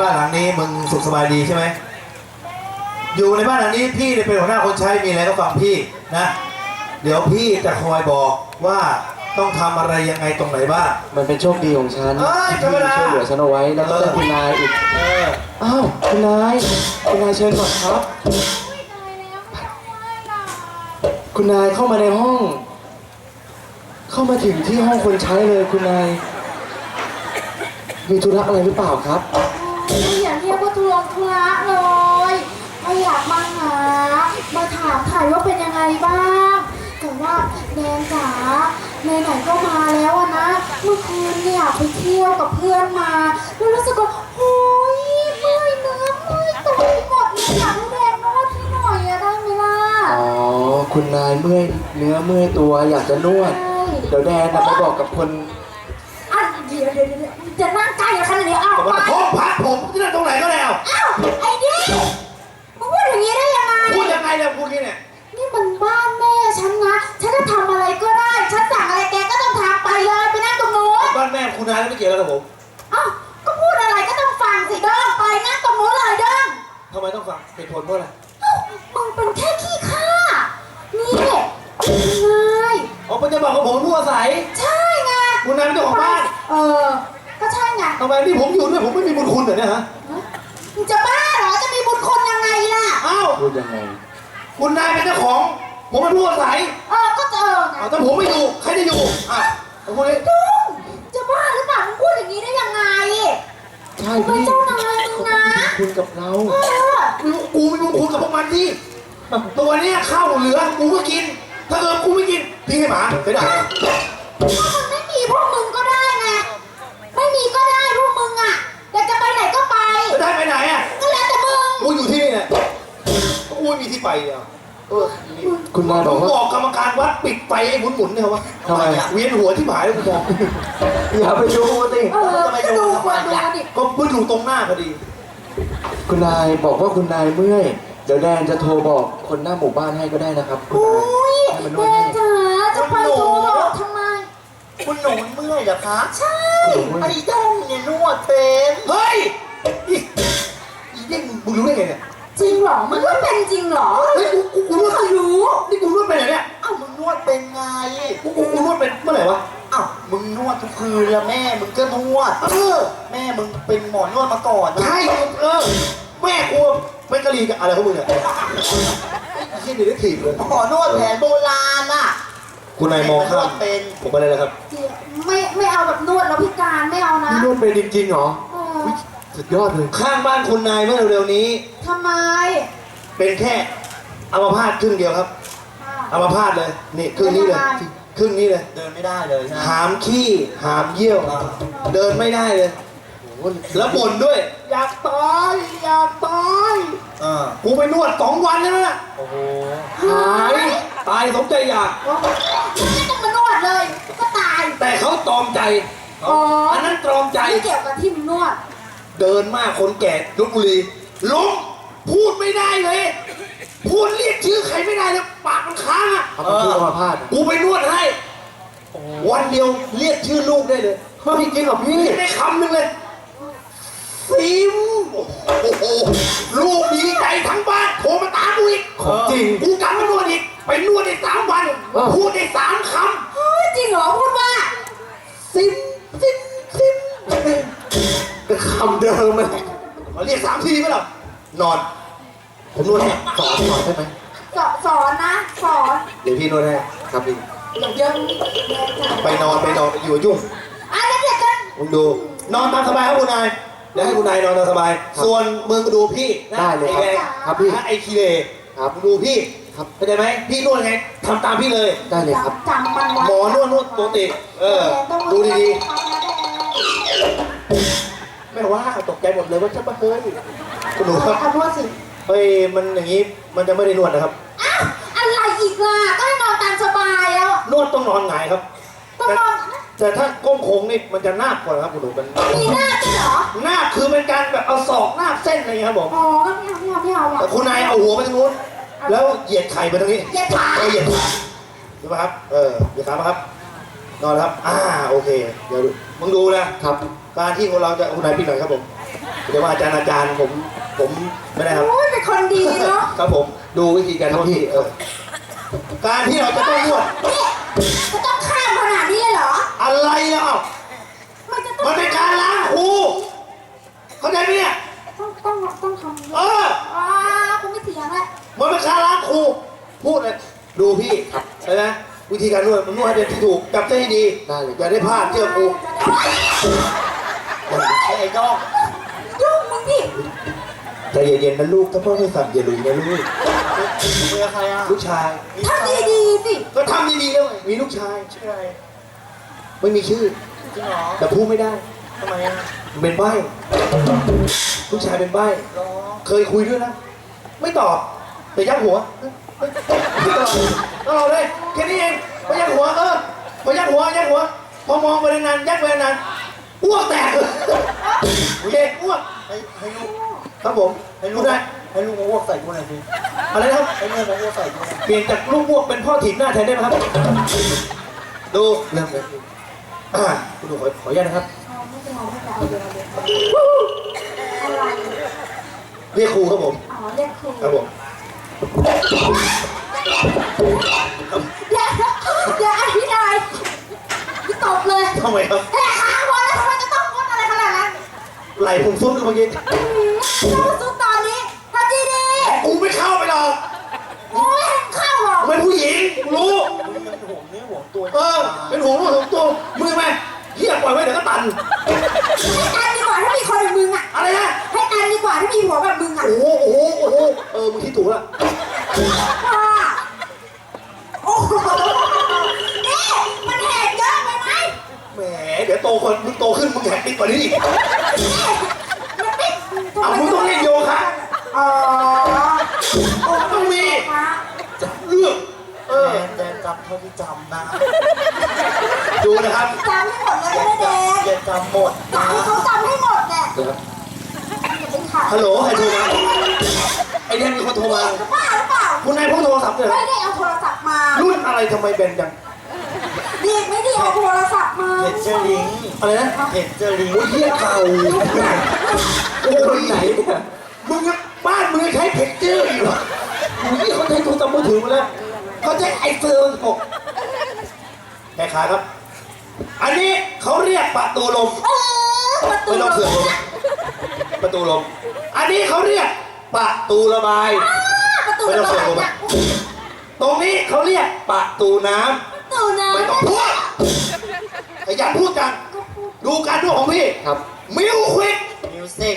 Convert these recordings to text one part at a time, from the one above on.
บ้านหลังนี้มึงสุขสบายดีใช่ไหมอยู่ในบ้านหลังนี้พี่เนี่ยเป็นหัวหน้าคนใช้มีอะไรก็ฟังพี่นะ เดี๋ยวพี่จะคอยบอกว่าต้องทำอะไรยังไงตรงไหนบ้าง มันเป็นโชคดีของฉันเอ้ยที่ธรรมดาช่วยเหลือฉันเอาไว้ แล้วก็ได้คุณนายอีก เอออ้าวคุณนายคุณนายเชิญก่อนครับ คุณนายเข้ามาในห้อง เข้ามาถึงที่ห้องคนใช้เลยคุณนายมีธุระอะไรหรือเปล่าครับ ไม่อยากเรียกว่าทุรงทุระเลยไม่อยากมาหา มาถามถ่ายว่าเป็นยังไงบ้างแต่ว่าแนนจ๋าไหนๆก็มาแล้วอะนะ เมื่อคืนเนี่ยไปเที่ยวกับเพื่อนมาแล้วรู้สึกว่าโอ้ยเมื่อยเนื้อเมื่อยตัวไปหมดเลยอยากให้แดนนวดให้หน่อยอะได้ไหมล่ะอ๋อ คุณนายเมื่อยเนื้อเมื่อยตัวอยากจะนวดใช่เดี๋ยวแดนนะไปบอกกับคน อะเดี๋ยวเดี๋ยวเดี๋ยวจะนั่ง ใกล้กันขนาดนี้อ้าวแต่ไปว่าโทษพัดผมจะนั่งตรงไหนก็แล้วอ้าวไอ้ดิมึงพูดอย่างนี้ได้ยังไงพูดยังไงเนี่ยพูดงี้เนี่ยนี่มันบ้านแม่ฉันนะ ฉันจะทำอะไรก็ได้ ฉันสั่งอะไรแกก็ต้องทำไปเลยไปนั่งตรงนู้นบ้านแม่คุณนายไม่เกี่ยวแล้วกับผมเอ้าก็พูดอะไรก็ต้องฟังสิเด้งไปนั่งตรงนู้นเลยเด้งทำไมต้องฟังเหตุผลเพราะอะไรเอ้ามึงเป็นแค่ขี้ข้านี่ไงอ๋อมันจะบอกกับผมผู้อาศัยใช่ไงคุณนายเป็นเจ้าของบ้านเออ ก็ใช่ไงทำไมที่ผมอยู่ด้วยผมไม่มีบุญคุณเหรอเนี่ยฮะ มึงจะบ้าเหรอ จะมีบุญคุณยังไงล่ะ อ้าว พูดยังไง คุณนายเป็นเจ้าของ ผมเป็นผู้อาศัยเออ ก็เจอไงอ้าวถ้าผมไม่อยู่ ใครจะอยู่ อะผมพูดเลยดุ้งจะบ้าหรือเปล่ามึงพูดอย่างนี้ได้ยังไง ใช่เป็นพี่เจ้านายมึงนะคุณกับเรา เออ กูไม่บุญคุณกับพวกมันที่ตัวเนี้ยข้าวเหลือ กูก็กิน ถ้าเกิดกูไม่กินทิ้งให้หมาไปได้ถ้ามันไม่มี เนี่ยกูไม่มีที่ไปอะเออคุณนายผบอกมว่า บอกกรรมการวัดปิดไฟไอ้หมุนหมุนๆเนี่ยวะทำไมอะ เวียนหัวที่หมายแล้วกูบอกอย่าไปดูสิเออก็ดูคนดูดิก็เพิ่งอยู่ตรงหน้าพอดี คุณนายบอกว่าคุณนายเมื่อย เดี๋ยวแดนจะโทรบอกคนหน้าหมู่บ้านให้ก็ได้นะครับคุณอุ้นายยให้มันนแดวดให้งจ๋าจะไปโทรบอกทำไม คุณหนูเมื่อยเหรอคะใช่ไอ้ด้งเนี่ยนวดเป็นเฮ้ยอีอีเด้งมึงรู้ได้ไงเนี่ย จริงเหรอมึงว่าเป็นจริงเหรอเฮ้ยกูกูกูนวดไม่รู้นี่กูนวดไปไหนเนี่ยเอ้ามึงนวดเป็นไงกูกูกูนวดเป็นเมื่อไหร่วะเอ้ามึงนวดทุกคืนแล้วแม่มึงก็นวด เออแม่มึงเป็นหมอนวดมาก่อนนะใช่เออแม่กูเป็นกะหรี่กับอะไรของมึงเนี่ยไอ้เหี้ยเดี๋ยวได้ถีบเลยหมอนวดแผนโบราณอะ คุณนายมองข้ามเป็น ผมไปเลยนะครับ ไม่ไม่เอาแบบนวดแล้วพิการไม่เอานะนี่นวดเป็นจริงๆเหรอ เออ สุดยอดเลยข้างบ้านคุณนายเมื่อเร็วๆนี้ ทำไมเป็นแค่อัมพาตครึ่งเดียวครับอัมพาตเลยนี่ครึ่งนี้เลยครึ่งนี้เลย เดินไม่ได้เลยนะหามขี้หามเยี่ยว เดินไม่ได้เลย แล้วบ่นด้วย อยากตายอยากตายเออกูไปนวดสองวันแล้วนะโอ้โหหายตายสมใจอยากไม่ต้องมานวดเลย ก็ตายแต่เขาตรอมใจ อ๋ออัอันนั้นตรอมใจ ไม่เกี่ยวกับที่มึงนวด เดินมากคนแก่ลบบุรีล้มพูดไม่ได้เลย พูดเรียกชื่อใครไม่ได้เลยปากมันค้างอะเอามาพูดเอามาพาดกูไปนวดให้ วันเดียวเรียกชื่อลูกได้เลยเฮ้ยจริงเหรอพี่ไม่ได้คำหนึ่งเลยฟิล์มโอ้โหลูกดีใจทั้งบ้านโทรมาตามกูอีกของจริงกูกลับมานวดอีกไปนวดได้สามวันเออพูดได้สามคเฮ้ยจริงเหรอพูดว่าำซิมซิมซิม เป็นคำเดิมเลยเขาเรียกสามทีไหมล่ะนอน ผมนวดให้สอนสอนได้ไหมสอนสอนนะ สอนเดี๋ยวพี่นวดให้ครับพี่เดี๋ยวเดี๋ยวเดี๋ยวจะไปนอนไปนอนอยู่กับยุ่งอะแล้วเดี๋ยวกันมึงดู นอนตามสบายครับคุณนายเดี๋ยวให้คุณนายนอนตามสบาย ส่วนมึงก็ดูพี่นะได้เลยครับไอ้แดงครับพี่ไอ้คีเลครับมึงดูพี่ครับเข้าใจไหมพี่นวดไงทำตามพี่เลย ได้เลยครับจำมันไว้หมอนวดนวดปกติเออ ดูดีๆไม่ ว่าตกใจหมดเลยว่าฉันมาเฮ้ยคุณหนูครับเอานวดสิเฮ้ยมันอย่างนี้มันจะไม่ได้นวดนะครับอ้าวอะไรอีกล่ะก็ให้นอนตามสบายแล้วนวดต้องนอนหงายครับต้องนอนแต่ถ้าก้มโค้งนี่มันจะนาบกว่านะครับคุณหนูมันมีหน้าด้วยเหรอนาบคือเป็นการแบบเอาศอกนาบเส้นอะไรอย่างเงี้ยครับผมอ๋อก็ไม่เอาไม่เอาไม่เอาแต่อะคุณนายเอาหัวไปทางนู้นแล้วเหยียดไข่ไปทางนี้เหยียดขาเออเหยียดขาดูไหมครับเออเหยียดขามาครับนอนครับ อ่า โอเค เดี๋ยวดูมึงดูนะครับ การที่ของเราจะคุณนายพี่หน่อยครับผมเดี๋ยวว่าอาจารย์อาจารย์ผมผมไม่ได้ครับโอ้ยเป็นคนดีเนาะครับผมดูวิธีการนวดพี่เออการที่เราจะต้องนวดนี่จะต้องข้ามขนาดนี้เลยเหรอ อะไรแล้ว มันจะต้องมันเป็นการล้างหูเข้าใจไหมเนี่ยต้องต้องต้องทำเอออ่าคุณไม่เถียงแล้วมันเป็นการล้างหูพูดเลยดูพี่ใช่ไหมวิธีการนวดมันนวดให้เป็นที่ถูกจับใจให้ดีได้เลยอย่าได้พลาดเชื่อกูไอ้ ไอ้น้องยุ่งมึงดิใจเย็นๆนะลูกถ้าพ่อไม่สั่งอย่าลุยนะลูกมึงกับใครอะลูกชายทำดีๆสิก็ทำดีๆแล้วไงมีลูกชายชื่ออะไรไม่มีชื่อจริงเหรอแต่พูดไม่ได้ทำไมอะมันเป็นใบ้ลูกชายเป็นใบ้ร้องเคยคุยด้วยนะ ไม่ตอบแต่ยักหัวเฮ้ยเฮ้ยตลอดตลอดเลยแค่นี้เองพยักหัวเออพยักหัวยักหัวพอมองไปนานๆยักไปนานๆ อ้วกแตกเลยเด็กอ้วกให้ให้ลูกครับผมให้ลูพูกดได้ ให้ลูกมาอ้วกใส่กูหน่อยสิอะไรนะครับ ให้แม่มาอ้วกใส่กูหน่อยเปลี่ยนจากลูกอ้วกเป็นพ่อถีบหน้าแทนได้ไหมครับ ดูเริ่มเลยอ่าคุณดูขอขออนุญาตนะครับเอาไม่เป็นไรไม่เป็นไรเอาเดี๋ยวเอาเดี๋ยวอะไรเรียกครูครับผม อ๋อเรียกครูครับผมเดี๋ยวเดี๋ยวไอ้พี่นายพี่ตบเลยทำไมครับแหก ไหลผมซุดเมื่อกี้อืมเข้าสู่ตอนนี้ทำดีกูไม่เข้าไปหรอกๆโอ้ยให้เข้าหรอกกูเป็นผู้หญิงกูรู้มึงยังห่วงเนื้อห่วงตัวเออเป็นหัวลูกของตัวมือไหมเฮียปล่อยไว้เดี๋ยวก็ตันให้ตายดีกว่าถ้ามีคนแบบมึงอะอะไรนะให้ตายดีกว่าถ้ามีหัวแบบมึงอะโอ้โหโอ้โหโอ้โหเออมึงคิดถูกละว่าโอ้โหนี่มันแหกเยอะไปไหม แหม เดี๋ ยวโตคนมึงโตขึ้นมึงแหกติดกว่านี้อีกมันไม่เอามึงต้องเล่นโยคะอ๋อมันต้องมีคะเรื่องเออแดนแดนจำเท่าที่จำนะดูนะครับจำให้หมดเลยนะแดงแดนจำหมดจำให้เขาจำให้หมดแหละจะเป็นข่าวฮัลโหลใครโทรมาไอเดนมีคนโทรมาจะบ้าหรือเปล่าคุณนายพกโทรศัพท์เลยเหรอไม่ได้เอาโทรศัพท์มารุ่นอะไรทำไมเบนจังดีไม่ได้ เอาโทรศัพท์มาเพจเจอริงอะไรนะเพจเจอริงโอ้ยเฮียเก่าโอ้ยไหนเนี่ยมึงยังบ้านมึงยังใช้เพจเจอร์อยู่เหรอโอ้ยเขาใช้โทรศัพท์มือถือมาแล้วเขาใช้ไอโฟนหกแม่ค้าครับ อันนี้เขาเรียกประตูลม เออประตูไม่ต้องเสือกลมประตูลม อันนี้เขาเรียกประตูระบาย ประตูไม่ต้องเสือกลมนะตรงนี้เขาเรียกประตูน้ำ ประตูนะไม่ต้องพูด ขยันพูดกันดูการดูของพี่ ครับ มิวควิกมิวสิก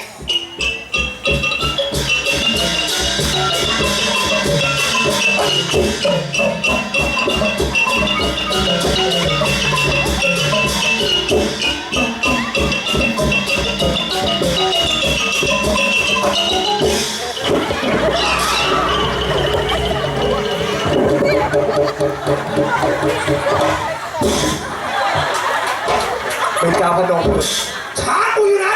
เป็นกาวพนมช้ากูอยู่ไหน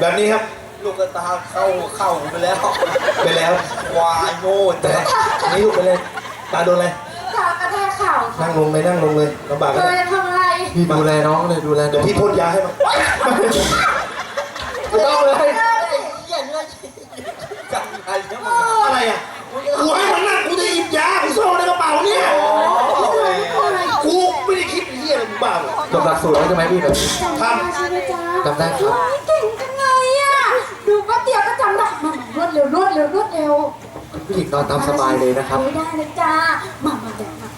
แบบนี้ครับ ลูกกระตาเข้าเข้าไปแล้วไปแล้ววายโง่แต่อันนี้ลูกไปเลย ตาโดนอะไรขากระแทกเข่านั่งลงเลยนั่งลงเลยลำบากเธกันอจะทำอะไรพี่ดูแลน้องเลยดูแลน้เดี๋ยอวงพี่พ่นยาให้มันไม่ต้องเลย ไอ้เหี้ยเนื้อจำอะไรเนี่ยมึงอะไรอะกูให้ เป๋าเนี่ยกูไม่ได้คิดไอ้เหี้ยอะไรมึงบ้าเหรอจบหลักสูตรแล้วใช่ไหมพี่แบบจำได้ใช่ไหมจ๊ะจำได้ครับ โอ้ยเก่งจังเลยอะ ดูแป๊บเดียวก็จำได้มารวดเร็วรวดเร็วรวดเร็วผู้หญิงนอนตามสบายเลยนะครับ ไม่ได้เลยจ้ามามาเดี๋ยวมา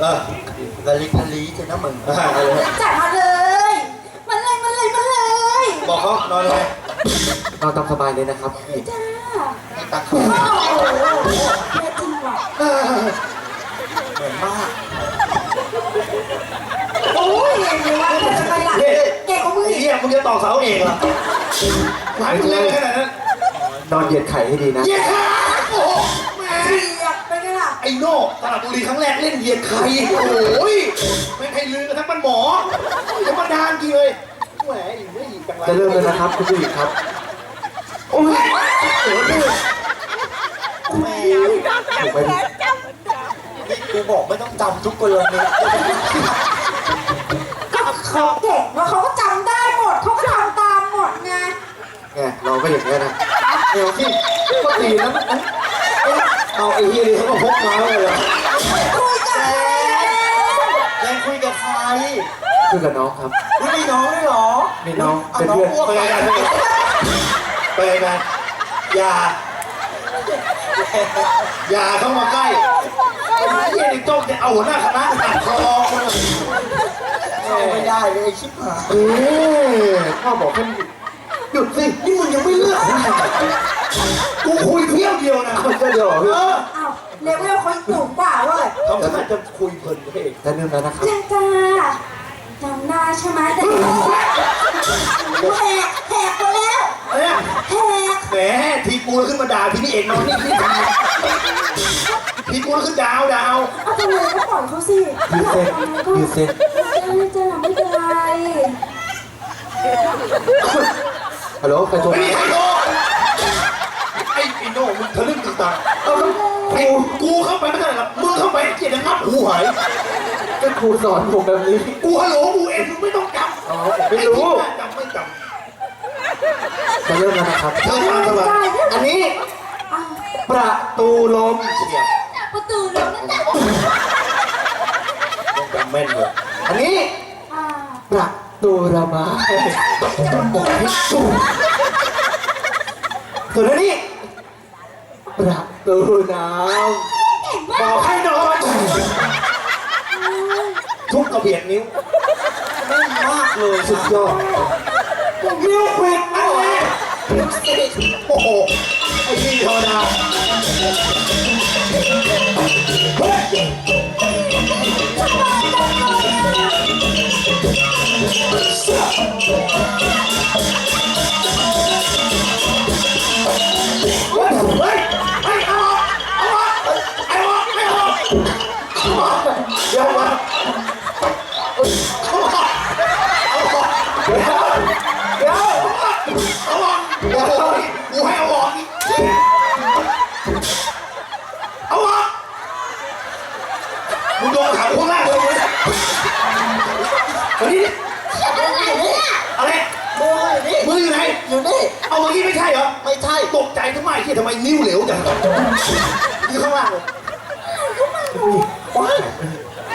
เออละลิกละลีเจ้านะมึงอ่าเอาเลยจัดมาเลย มาเลยมาเลยมาเลยบอกเขานอนเลยนอนตามสบายเลยนะครับ จ้าให้ตักโอ้โหแม่จริงว่ะ เออเห มือนมากโอ้ยเดี๋ยวว่าจะไปล่ะเก่งกว่ามึงอีกเหี้ยมึงจะต่อเสาเองเหรอหมายมึงเร็วขนาดนั้นนอนเหยียดไข่ให้ดีนะเหยียดขาโอ้โหแหมเสียบไปกันล่ะไอ้โน่ตลาดบุรีครั้งแรกเล่นเหยียดใครโอ้ยไม่ให้ลืมกระทั่งมันหมอธรรมดาจริงเลยแหมอีกไม่อีกจังไรจะเริ่มเลยนะครับคุณผู้หญิงครับ โอ้ยโอ้ยแม่ถูกไหมพี่นี่ กูบอกไม่ต้องจำทุกกรณีก็เขาเก่งแล้วเขาก็จำได้หมดเขาก็ทำตามหมดไงไงเราก็อย่างเงี้ยนะเดี๋ยวพี่ก็ตีนะนะเอ๊ะเอาไอ้เฮียนี่เขาก็พกมาเลยเหรอคุยกันแดงคุยกับใครคือกับน้องครับไม่มีน้องด้วยเหรอมีน้องเอาเป็นน้องเพื่อนอ้วกไปไปไงกันไปไงกันอย่า อย่าเข้ามาใกล้ ไอ้เหี้ยนี่จ้องจะเอาหัวหน้าคณะตัดคอคนละเข้าไม่ได้เลยไอ้ชิบหายเอ๊ะพ่อบอกให้หยุดสิ นี่มึงยังไม่เลือกกูคุยเที่ยวเดียวนะมันก็เดียวเหรอพี่เอออ้าวเลเวลเขาสูงกว่าเว้ยเขาท่าจะคุยเพลินเองแต่นึงแล้วนะครับ ยังจ้าจำได้ใช่ไหมแต่แหกแหกไปแล้วเนี่ยแหกแหมทีกูแล้วขึ้นมาด่าพี่นี่เองนอนนี่นี่ทำ ไมทีกูแล้วขึ้นดาวดาวเอาทำไมก็ปล่อยเขาสิยืดเส้นยืดเส้นไม่จ้าไม่เป็นไรฮัลโหลใครโทรไม่มามีใครโทรไอ้ไอ้โน่มึงทะลึ่งตึงตังเอาแล้วกูกูเข้าไปไม่ได้หรอกมึงเข้าไปเกียรติงับหูหายก็ครูสอนผมแบบนี้ กูฮัลโหลกูเองมึงไม่ต้องจอ๋อำไม่รู้จำไม่จจะเริ่มแล้วนะครับำเธอมาทำไมอันนี้อ้าวประตูลมเชียร์ ประตูลงนั่นแหละจำแม่นเลยอันนี้อ่าประตูระบายบอกให้สูงส่วนอันนี้ประตูน้ำบอกให้นอนทุบกระเบียดนิ้วแม่นมากเลยสุดยอดนิ้วควิดอะไร โอ้โหไอ้นี่ธรรมดาเฮ้ยเทำไมที่ทำไมนิ้วเหลวจังอยู่ข้างล่างเลย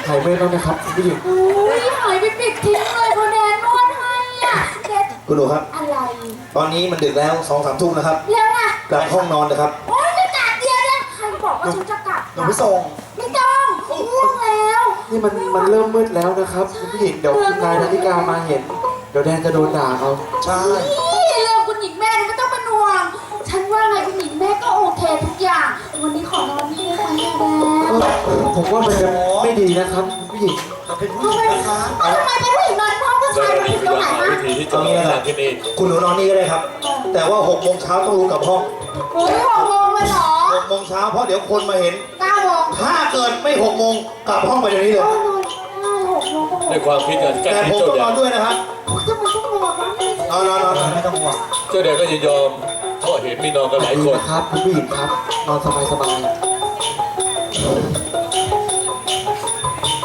หายไปแล้วนะครับคุณผู้หญิงโอ้ยหายไปปิดทิ้งเลยพอแดนนวดให้อะแดนคุณดูครับ อะไร ตอนนี้มันดึกแล้วสองสามทุ่มนะครับแล้วไงกลับห้องนอนนะครับ โอ้ยจะกลับเดียวเนี่ยใครบอกว่าฉันจะกลับหนูไปส่งไม่ต้องง่วงแล้วนี่มันมันเริ่มมืดแล้วนะครับคุณผู้หญิงเดี๋ยวคุณนายนาฬิกามาเห็น เดี๋ยวแดนจะโดนด่าเขาใช่ ผมว่ามันจะไม่ดีนะครับคุณผู้หญิงเราเป็นผู้หทำญิไมงนะคะทำไมเป็นผู้หญิงนอนห้องผู้ชายมันผิดตรงไหนมะวิธีที่จะมีอะไรที่นี่คุณหนูนอนนี่ก็ได้ครับ แต่ว่าหกโมงเช้าต้องรู้กลับห้องโอ้ยหกโมงเลยเหรอหกโมงเช้าเพราะเดี๋ยวคนมาเห็นเก้าโมงถ้าเกิดไม่หกโมงกลับห้องไปเดี๋ยวนี้เลยโอ้ยนอนได้หกโมงก็หกในความคิดการแต่การผมที่ต้องเจ้านแดอนงด้วยนะครับทำไมต้องนอนวะนอนนอนนอนนอนไม่ต้องห่วงเจ้าแดงก็จะยอมเพราะเห็นมีนอนกันหลายดีคนนะครับคุณผู้หญิงครับ นอนสบายสบาย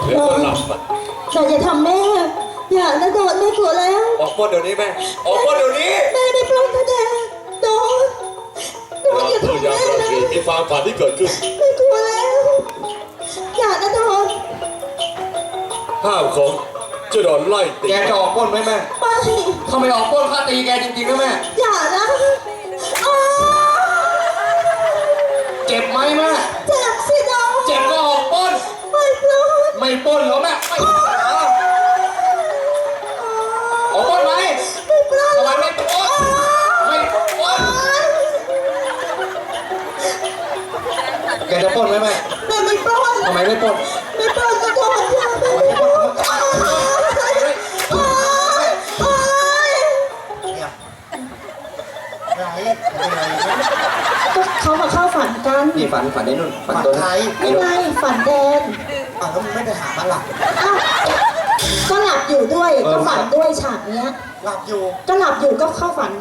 แล้วก็หลับอะแต่อย่าทำแม่ อย่านะโดนแม่กลัวแล้ว ออกป้นเดี๋ยวนี้แม่ออกป้นเดี๋ยวนี้แม่ได้ปล้นพระแดงโดนโดนเราอย่าพยาทำยามแม่เรานะคือมีความฝันที่เกิดขึ้นแม่กลัวแล้ว อย่านะโดนภาพของเจ้าดอนไล่ตีแกจะออกปล้นไหมแม่ไม่ถ้าไม่ออกปล้นข้าตีแกจริงๆนะแม่ ปล้นเหรอแม่ไม่ออกปล้นไหมไม่ปล้นทำไมไม่ปล้นไม่ปล้นแกจะปล้นไหมแม่แม่ไม่ปล้นทำไมไม่ปล้นไม่ปล้นจะโดนอย่าแม่ไม่ปล้นอ้ายอ้ายอ้ายเนี่ยไหนเป็นไร เขามาเข้าฝันกันนี่ฝันฝันไอ้นุ่นฝันตัวใครไม่ไงฝันแดนอะแล้วมึงไม่ไปหามาหลับอ้าวก็หลับอยู่ด้วยก็ฝันด้วยฉากเนี้ย หลับอยู่ก็หลับอยู่ก็เข้าฝัน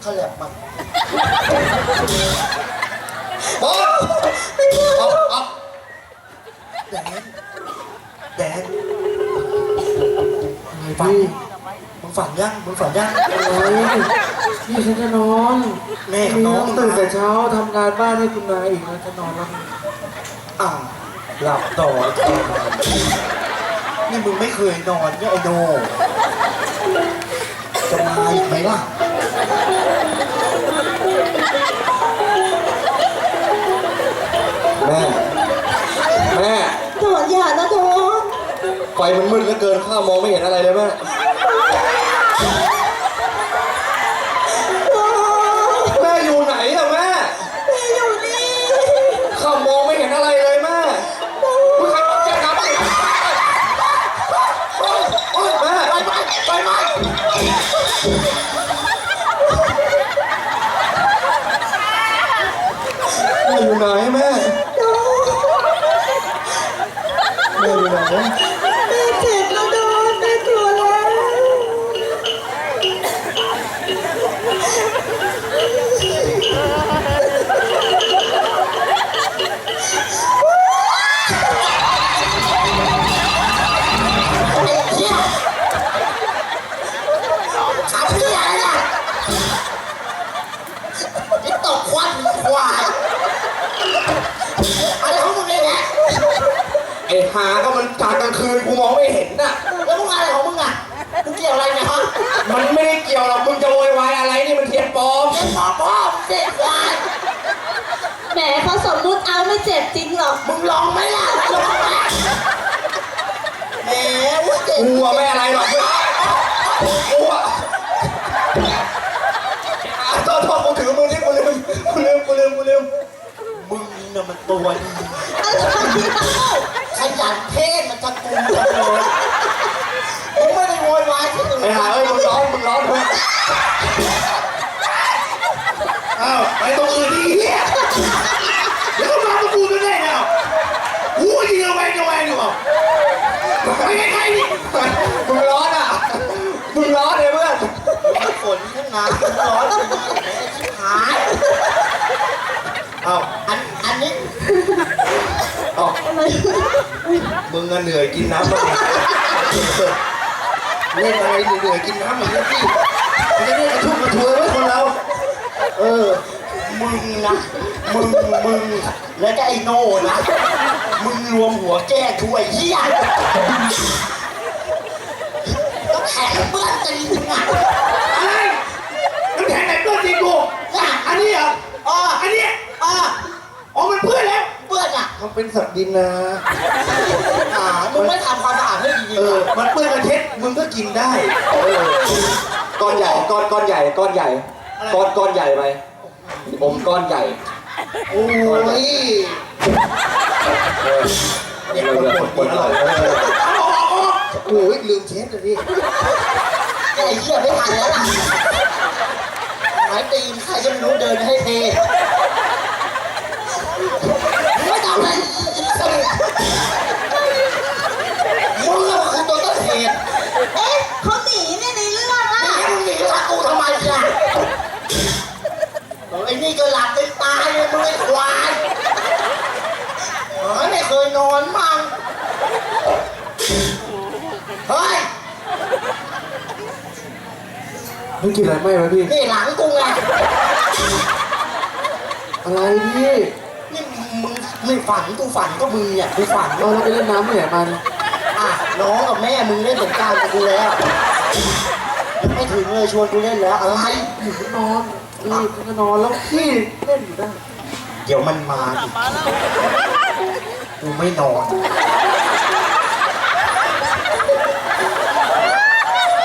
เขาแหลบมาโอ๊ยเอาเอาแดนแดนอะไรพี่มึง ฝันยังมึงฝันยังอะไรพี่ฉันจะนอนแม่กับน้องพี่ตื่นแต่เช้าทำงานบ้านให้คุณนายอีกแล้วจะนอนแล้วอ้าวหลับต่อแทนนี่มึงไม่เคยนอนเนี่ยไอโนจะมาอีกไหมล่ะแม่แม่โดดอย่านะโดดไฟมันมืดเหลือเกินข้ามองไม่เห็นอะไรเลยแม่โดด แม่อยู่ไหนอะแม่แม่อยู่นี่ข้ามองไม่เห็นอะไรเลยแม่คุณใครมาแจ้งครับโอ๊ยโอ๊ยแม่ไปไปไปไปแม่อยู่ไหนแม่ ควันควายอะไรของมึงเนี่ยแหละไอ้หาก็มันกลางกลางคืนกูมองไม่เห็นน่ะ แล้วมึงอะไรของมึงอะมึงเกี่ยวอะไรเนี่ยฮะมันไม่ได้เกี่ยวหรอกมึงจะโวยวายอะไรนี่มันเทียนปลอมเป็นหมอพ่อมึงเด็กควายแหมเขาสมมุติเอาไม่เจ็บจริงหรอกมึงลองไหมล่ะลองไหมแหมว่าเด็กกูอะไม่อะไรหรอกกูอะ มันตัวดีอะไรเล่าขยันเทศมันตะกูจังเลยมึงไม่ได้โวยวายที่อื่นไอ้หาเอ้ยมึงร้อนมึงร้อนเถอะอ้าวไปตรงอื่นดีเฮียเดี๋ยวก็มาตะกูกันแน่เนี่ยกูยิงเอาไปเอาไปดีกว่าไปใกล้ๆนี่มึงร้อนอะมึงร้อนเลยเพื่อนมันฝนทั้งน้ำทั้งร้อนทั้งแหมชิบหายอ้าวอันอันนี้อ้าว มึงอะเหนื่อยกินน้ำบ้างดิเล่นอะไรเหนื่อยกินน้ำอย่างนี้พี่มันจะได้กระชุ่มกระชวยไว้คนเรา เออ มึงนะ มึง มึง แล้วก็ไอ้โน่นะ มึงรวมหัวแก้ช่วยเหี้ยต้องแข็งเปื้อนตีนอะอะไรน้ำแข็งไหนเพื่อนจริงกูอันนี้เหรออ๋ออันนี้อ๋ออ๋อมันเพื่อนแล้ว มันเป็นสัตว์ดินนะ อ่ามึงไม่ทำความสะอาดให้ดีเอๆออะมันเปื้อนกันเช็ดมึงก็กินได้ เออ ก้อนใหญ่ก้อนก้อนใหญ่ก้อนใหญ่ก้อนก้อนใหญ่ไปอมก้อนใหญ่โอ้ยเออเด็กคนปวดอร่อยเออโอ้ยลืมเช็ดเลยพี่ไอ้เหี้ยไม่ทันแล้วล่ะหมายตีนใครจะไม่รู้เดินให้เท มึงไม่ต้องเลยมึงอะคือตัวต้นเหตุเอ๊ะเขาหนีเนี่ยในเรื่องอะมึงหนีรักกูทำไมล่ะไอ้นี่ก็หลับเป็นตายเลยมึงไอ้ควายเฮ้ยไม่เคยนอนมั่งเฮ้ย มึงกินอะไรไหมวะพี่ นี่หลังกูไงอะไรพี่นี่มึง ไม่ฝันกูฝันก็มึงเนี่ยกูฝันเอาแล้วไปเล่นน้ำที่ไหนมันอะน้องกับแม่มึงเล่นสงกรารกับกูแล้วยังไม่ถึงเลยชวนกูเล่นแล้วอะไร อยู่ก็นอนนี่ก็นอนแล้วพี่เล่นอยู่ได้เดี๋ยวมันมาอีกกูไม่นอน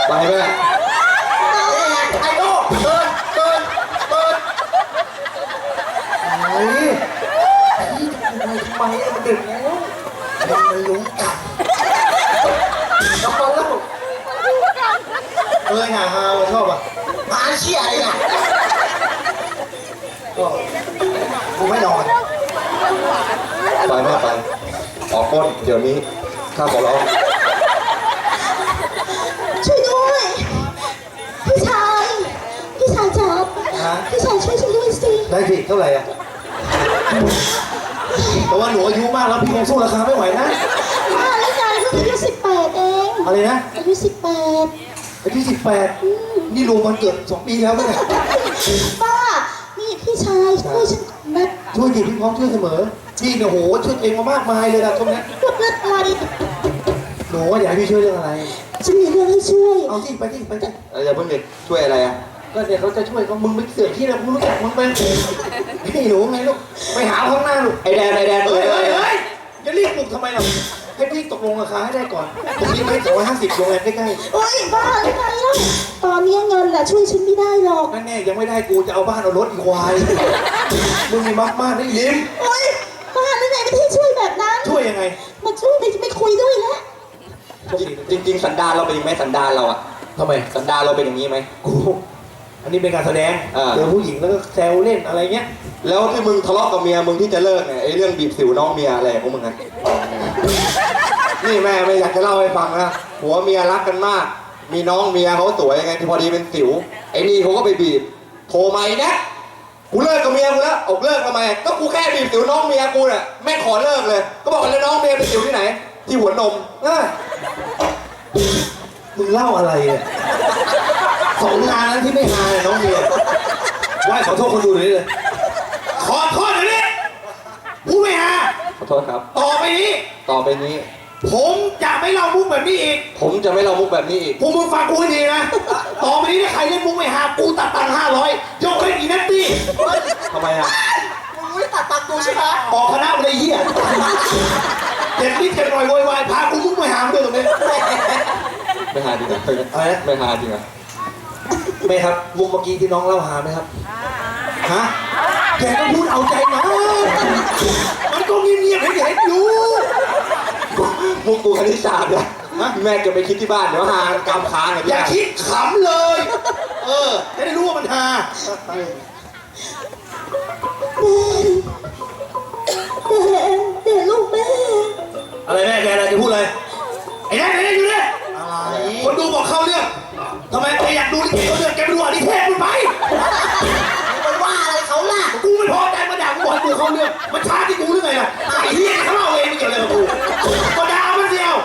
ไปแม่ นี่ไงไอ้โน่เดินเดินเดิน เฮ้ยพี่จะ ไปทำไมมันดึกแล้วมันมันลุ้งกันอนแล้วเอ้ยหาฮาวชอบอะมาเชี่ยอะไรเนี่ยก็กูไม่นอนไปแม่ไปออกก้นเดี๋ยวนี้ข้าขอร้องช่วยด้วย พี่ชาย พี่ชายจับฮะพี่ชายช่วยฉันด้วยสิได้สิเท่าไหร่อะ แต่ว่าหนูอายุมากแล้วพี่คงสู้ราคาไม่ไหวนะอ่าแล้วยายเพิ่งอายุสิบแปดเองอะไรนะอายุสิบแปดอายุสิบแปดนี่รวมวันเกิดสองปีแล้วปะเนี่ยป้า นี่พี่ชายช่วยฉันแบบช่วยดิพี่พร้อมช่วยเสมอพี่เนี่ยโหช่วยเองมามากมายเลยนะตรงนี้พูดเรื่องอะไรหนูว่าอยากให้พี่ช่วยเรื่องอะไร ฉันมีเรื่องให้ช่วย เอาที่ไปที่ไปที่เอออย่าเพิ่งเด็กช่วยอะไรอะ ก็เนี่ยเขาจะช่วยก็มึงไม่เสือกที่นะมึงรู้จักมึงไปพี่หนูไงลูกไปหาข้างหน้าลูกไอแดนไอแดนเฮ้เอ้ยยเฮ้เอ้ยยเฮ้ยจะรีบปลุกทำไมล่ะให้พี่ตกลงราคาให้ได้ก่อนผมมีไว้สองร้อยห้าสิบโรงแรมใกล้โอ๊ยบ้าหรือไงล่ะตอนนี้เงินน่ะช่วยฉันไม่ได้หรอก ๆนั่นแน่ยังไม่ได้กูจะเอาบ้านเอารถอีกควายมึงมีมากมากได้ยิ้มโอ๊ยบ้าหรือไงไม่ได้ช่วยแบบนั้น ช่วยยังไงมาช่วยไม่ไม่คุยด้วยแล้วจริงจริง ๆ สันดานเราเป็นยังไงสันดานเราอะทำไมสันดานเราเป็นอย่างนี้ไหมกู อันนี้เป็นการแสดงอ่า เจอผู้หญิงแล้วก็แซวเล่นอะไรเงี้ยแล้วที่มึงทะเลาะกับเมียมึงที่จะเลิกเนี่ยไอ้เรื่องบีบสิวน้องเมียอะไรของมึงอะนี่แม่ไม่อยากจะเล่าให้ฟังนะผัวเมียรักกันมาก มีน้องเมียเขาสวยยังไงที่พอดีเป็นสิว ไอ้นี่เขาก็ไปบีบ โทรมาอีกนะกูเลิกกับเมียกูแล้วออกเลิกทำไมก็กูแค่บีบสิวน้องเมียกูน่ะแม่ขอเลิกเลย ก็บอกเลยน้องเมียเป็นสิวที่ไหน ที่หัวนมเออมึงเล่าอะไรเนี่ย สองงานนั้นที่ไม่ฮาเนี่ยน้องเมียไหว่าขอโทษคนดูหน่อยดิเลย ขอโทษหน่อยดิผู้ไม่ฮาขอโทษครับ ต่อไปนี้ ต่อไปนี้ ผมจะไม่เล่ามุกแบบนี้อีกผมจะไม่เล่ามุกแบบนี้อีก พวกมึงฟังกูให้ดีนะ ต่อไปนี้ถ้าใครเล่นมุกไม่ฮากูตัดตังค์ห้าร้อยยกเว้นอีนัตตี้ทำไมอะ มึงไม่ตัดตังค์กูใช่ไหมออกคณะเลยไอ้เหี้ยเจ็บนิดเจ็บหน่อยโวยวายพากูมุกไม่ฮามาด้วยตรงนี้ ไม่หาจริงเหรออะไรนะ ไม่หาจริงเหรอ ไม่ครับมุกเมื่อกี้ที่น้องเล่าฮาไหมครับฮะแกก็พูดเอาใจน้องมันก็เงียบๆให้เห็นอยู่มุกกูคณิตศาสตร์เลยแม่จะไปคิดที่บ้านเดี๋ยวหากำค้างไงอย่าคิดขำเลย เออจะได้รู้ว่ามันฮาแต่แต่ลูกแม่ อะไรแม่แกอะไรจะพูดอะไรไอ้นั่นไอ้นั่นอยู่เนี่ยอะไรคนดูบอกเข้าเรื่อง ทำไมแกอยากดูลิเกเขาเรื่องแกไปดูอดิเทพมึงไปมึงไปว่าอะไรเขาล่ะกูไม่พอใจมาด่ากูบอกให้กูเข้าเรื่องมันช้าที่กูหรือไงล่ะไอ้เหี้ยเขาเอาเองไม่เกี่ยวอะไรกับกูก็ด่ามันเดียว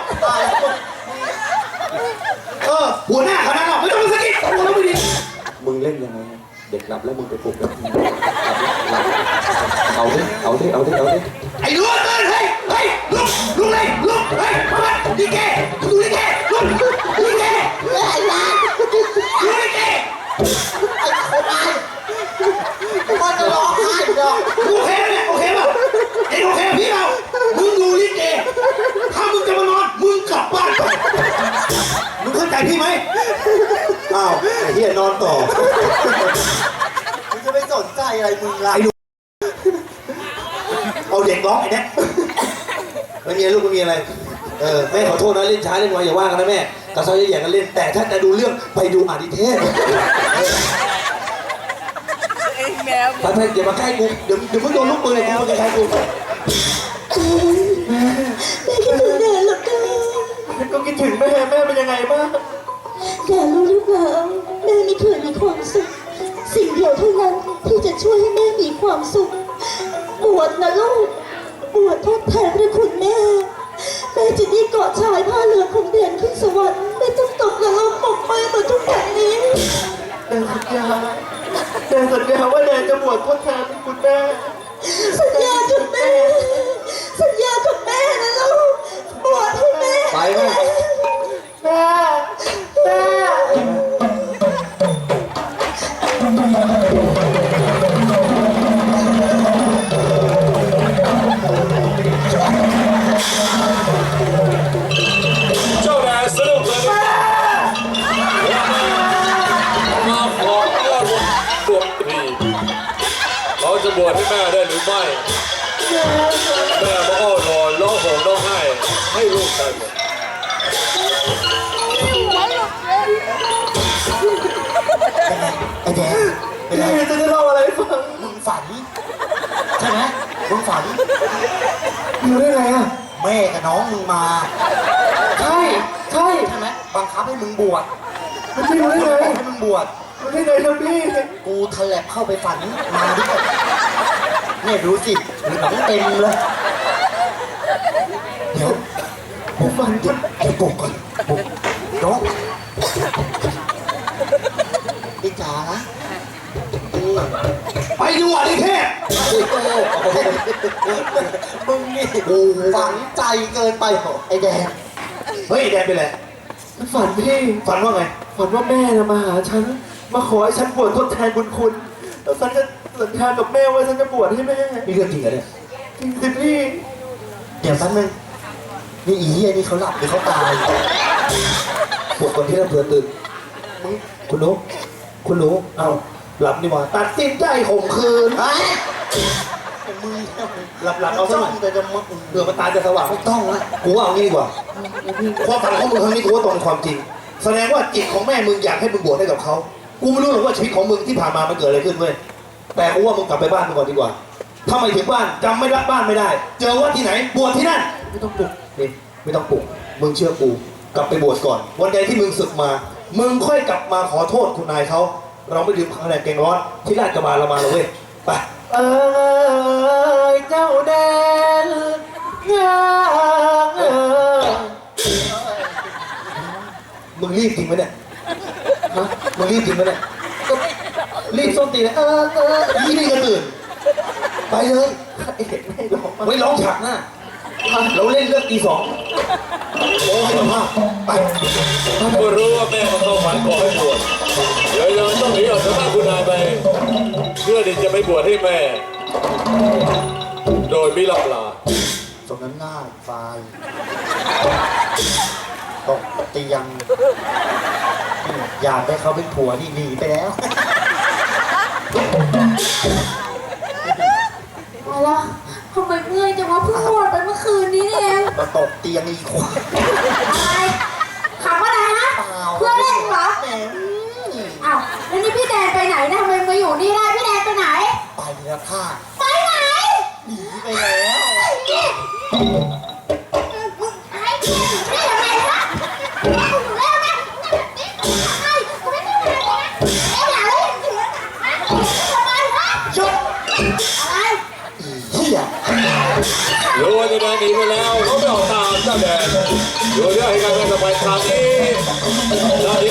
เออหัวหน้าคณะเราไม่ต้องมาสะกิดกูแล้วไม่ดีมึงเล่นยังไงเด็กหลับแล้วมึงไปปลุกแล้วหลับเอาดิเอาดิเอาดิเอาดิไอ้ลูกเอ้ยเฮ้ยเฮ้ยลุกลุกเลยลุกเฮ้ยมาลิเกดูลิเกลุกลิเก เอ้ยนะ ดูลิเก มันจะร้องไห้ดอก โอเคไหมเนี่ยโอเคป่ะเอ็งโอเคกับพี่เรามึงดูลิเก ถ้ามึงจะมานอน มึงกลับบ้านไป มึงเข้าใจพี่ไหมอ้าวไอ้เหี้ยนอนต่อ มึงจะไม่สนใจ อะไรมึงล่ะเอาเด็กร้องไอ้เนี่ยไม่มีอะไรลูกไม่มีอะไร เออแม่ขอโทษนะเล่นช้าเล่นไวอย่าว่ากันนะแม่กระซ้อยแย่ๆกันเล่น แต่ถ้าจะดูเรื่องไปดูอาดิเทพไปไปอย่ามาใกล้กูเดี๋ยวเดี๋ยวมึงโดนลูกปืนเลยกูมาใกล้ๆกูแม่คิดถึงแดนเหลือเกินก็คิดถึงแม่แม่เป็นยังไงบ้างแดนรู้หรือเปล่าแม่ไม่เคยมีความสุข สิ่งเดียวเท่านั้นที่จะช่วยให้แม่มีความสุข บวชนะลูก บวชทดแทนพระคุณแม่ แม่จะได้เกาะชายผ้าเหลืองของเด่นขึ้นสวรรค์ไม่ต้องตกนรกหมกไหมเหมือนทุกวันนี้แดนสัญญาแดนสัญญาว่าแดนจะบวชทดแทนคุณแม่ สัญญากับแม่ สัญญากับแม่นะลูก บวชให้แม่ ไปแม่แม่แม่ Fernando Maldonado. อยู่ได้ไงอะ แม่กับน้องมึงมา ใช่ ใช่ ใช่ไหมบังคับให้มึงบวชมันไม่รู้ได้บอกไงให้มึงบวชมันได้ไงนะพี่กูทะแลบเข้าไปฝันมาดิเนี่ยดูสิหนังเต็มเลย เดี๋ยวผมฝันจะเดี๋ยวปลุกก่อนน้องพี่จ๋านะ นี่ไปดูอะดิเทพมึงนี่ฝังใจเกินไปเหรอไอ้แดงเฮ้ยแดนไปเลยฝันพี่ ฝันว่าไง ฝันว่าแม่น่ะมาหาฉัน มาขอให้ฉันบวชทดแทนบุญคุณแล้วฉันจะสัญญากับแม่ว่าฉันจะบวชให้แม่นี่เรื่องจริงเหรอเนี่ยจริงสิพี่เดี๋ยวแป๊บนึงนี่อีเหี้ยนี่เขาหลับหรือเขาตายพวกคนที่เราเผื่อตื่นมึงคุณหนูคุณหนูเอ้า หลับนี่หว่าตัดสินใจข่มขืนไอ้มึงหลับหลับเอาซะหน่อยแต่จะมาเผื่อมันตายจะสว่างไม่ต้องละกูว่าเอางี้ดีกว่าความฝันของมึงครั้งนี้กูว่าตรงกับความจริง แสดงว่าจิตของแม่มึงอยากให้มึงบวชให้กับเขากูไม่รู้หรอกว่าชีวิตของมึงที่ผ่านมามันเกิดอะไรขึ้นเว้ยแต่กูว่ามึงกลับไปบ้านมึงก่อนดีกว่าถ้าไม่ถึงบ้านจำไม่รักบ้านไม่ได้ เจอว่าที่ไหนบวชที่นั่น ไม่ต้องปลุกนี่ไม่ต้องปลุก มึงเชื่อกู กลับไปบวชก่อน วันใดที่มึงศึกมา มึงค่อยกลับมาขอโทษคุณนายเขา เราไม่ดื่มข้าวแดงแกงร้อน ที่ราชกระบาเรามาแล้วเว้ยไปเอ้ยเจ้าแดนงามเอ้ยมึงรีบจริงไหมเนี่ยฮะมึงรีบจริงไหมเนี่ยรีบส้นตีนเลยเออเออยี่นี่ก็ตื่นไปเลยไอ้เด็กไม่ร้องไว้ร้องฉากหน้า เราเล่นเรื่องตีสองโอ้ให้สัมภาษณ์ไปก็รู้ว่าแม่มาเข้าฝันขอให้บวชเดี๋ยวยังต้องหนีออกจากบ้านคุณนายไป เพื่อที่จะไปบวชให้แม่ โดยไม่ลำลาตรงนั้นหน้าไฟตกเตียง อยากได้เขาเป็นผัวนี่หนีไปแล้วมาแล้วทำไมเมื่อยจังวะเพิ่งบวชไปเมื่อคืนนี้นี่เองมาตกเตียงอีกคนอะไรขำอะไรฮะเพื่อนเล่นเหรอแหมอ้าวแล้วนี่พี่แดนไปไหนนะทำไมมาอยู่นี่ได้พี่แดนไปไหน ไปแล้วค่ะไปไหนหนีไปแล้ว แล้วเขาไม่ออกตามเจ้านต่องให้การไปสบายทางนี้